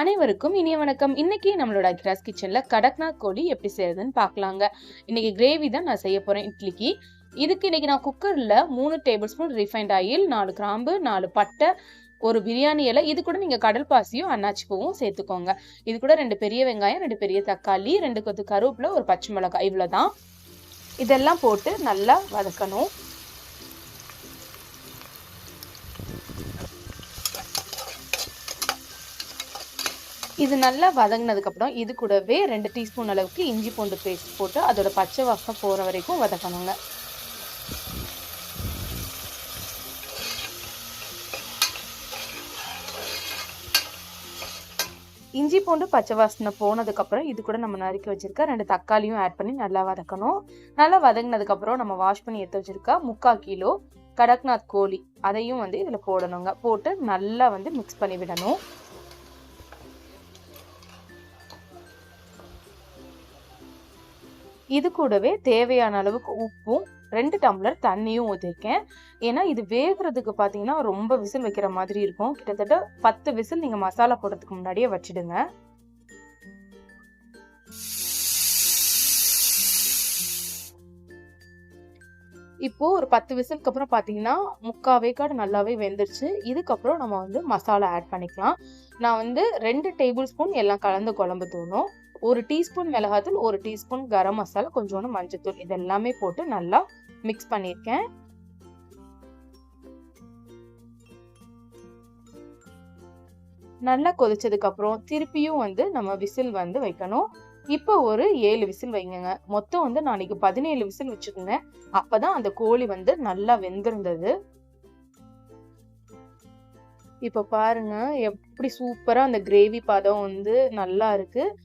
அனைவருக்கும் இனிய வணக்கம். இன்னைக்கு நம்மளோட அக்ராஸ் கிச்சன்ல கடக்நாத் கோழி எப்படி செய்யறதுன்னு பார்க்கலாங்க. இன்னைக்கு கிரேவி தான் நான் செய்ய போறேன் இட்லிக்கு. இதுக்கு இன்னைக்கு நான் குக்கர்ல மூணு டேபிள் ஸ்பூன் ரிஃபைண்ட் ஆயில் நாலு கிராம்பு நாலு பட்டை ஒரு பிரியாணி இலை. இது கூட நீங்கள் கடல் பாசியும் அன்னாச்சி பூவும் சேர்த்துக்கோங்க. இது கூட ரெண்டு பெரிய வெங்காயம் ரெண்டு பெரிய தக்காளி ரெண்டு கொத்து கருவேப்பிலை ஒரு பச்சை மிளகாய். இவ்வளோதான் இதெல்லாம் போட்டு நல்லா வதக்கணும். இது நல்லா வதங்கினதுக்கப்புறம் இது கூடவே ரெண்டு டீஸ்பூன் அளவுக்கு இஞ்சி பூண்டு பேஸ்ட் போட்டு அதோட பச்சை வாசம் போகிற வரைக்கும் வதக்கணுங்க. இஞ்சி பூண்டு பச்சை வாசனை போனதுக்கப்புறம் இது கூட நம்ம நறுக்கி வச்சுருக்க ரெண்டு தக்காளியும் ஆட் பண்ணி நல்லா வதக்கணும். நல்லா வதங்கினதுக்கப்புறம் நம்ம வாஷ் பண்ணி எடுத்து வச்சுருக்கா முக்கால் கிலோ கடக்நாத் கோழி அதையும் வந்து இதில் போடணுங்க. போட்டு நல்லா வந்து மிக்ஸ் பண்ணி விடணும். இது கூடவே தேவையான அளவுக்கு உப்பும் ரெண்டு டம்ளர் தண்ணியும் ஊற்றிருக்கேன் ஏன்னா இது வேகிறதுக்கு பார்த்தீங்கன்னா ரொம்ப விசில் வைக்கிற மாதிரி இருக்கும். கிட்டத்தட்ட பத்து விசில் நீங்கள் மசாலா போடுறதுக்கு முன்னாடியே வச்சுடுங்க. இப்போ ஒரு பத்து விசிலுக்கு அப்புறம் பார்த்தீங்கன்னா முக்கால் வேக்காடு நல்லாவே வெந்துருச்சு. இதுக்கப்புறம் நம்ம வந்து மசாலா ஆட் பண்ணிக்கலாம். நான் வந்து ரெண்டு டேபிள் ஸ்பூன் எல்லாம் கலந்து குழம்பு தூணும் ஒரு டீஸ்பூன் மிளகாத்தூள் ஒரு டீஸ்பூன் கரம் மசாலா கொஞ்சோண்டு மஞ்சத்தூள். இது எல்லாமே போட்டு நல்லா மிக்ஸ் பண்ணியிருக்கேன். நல்லா கொதிச்சதுக்கப்புறம் திருப்பியும் வந்து நம்ம விசில் வந்து வைக்கணும். இப்போ ஒரு ஏழு விசில் வைங்க மொத்தம் வந்து நாளைக்கு பதினேழு விசில் வச்சுருந்தேன். அப்பதான் அந்த கோழி வந்து நல்லா வெந்திருந்தது. இப்போ பாருங்க எப்படி சூப்பரா அந்த கிரேவி பதம் வந்து நல்லா இருக்கு.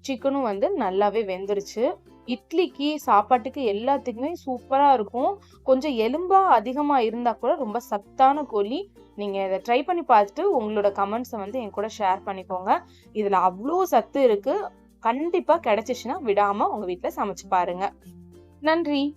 சிக்கனும் வந்து நல்லாவே வெந்துருச்சு. இட்லிக்கு சாப்பாட்டுக்கு எல்லாத்துக்குமே சூப்பரா இருக்கும். கொஞ்சம் எலும்பா அதிகமா இருந்தா கூட ரொம்ப சத்தான கோழி. நீங்க இதை ட்ரை பண்ணி பார்த்துட்டு உங்களோட கமெண்ட்ஸை வந்து என் கூட ஷேர் பண்ணிக்கோங்க. இதுல அவ்வளோ சத்து இருக்கு. கண்டிப்பாக கிடைச்சிச்சுன்னா விடாமல் உங்கள் வீட்டில் சமைச்சு பாருங்க. நன்றி.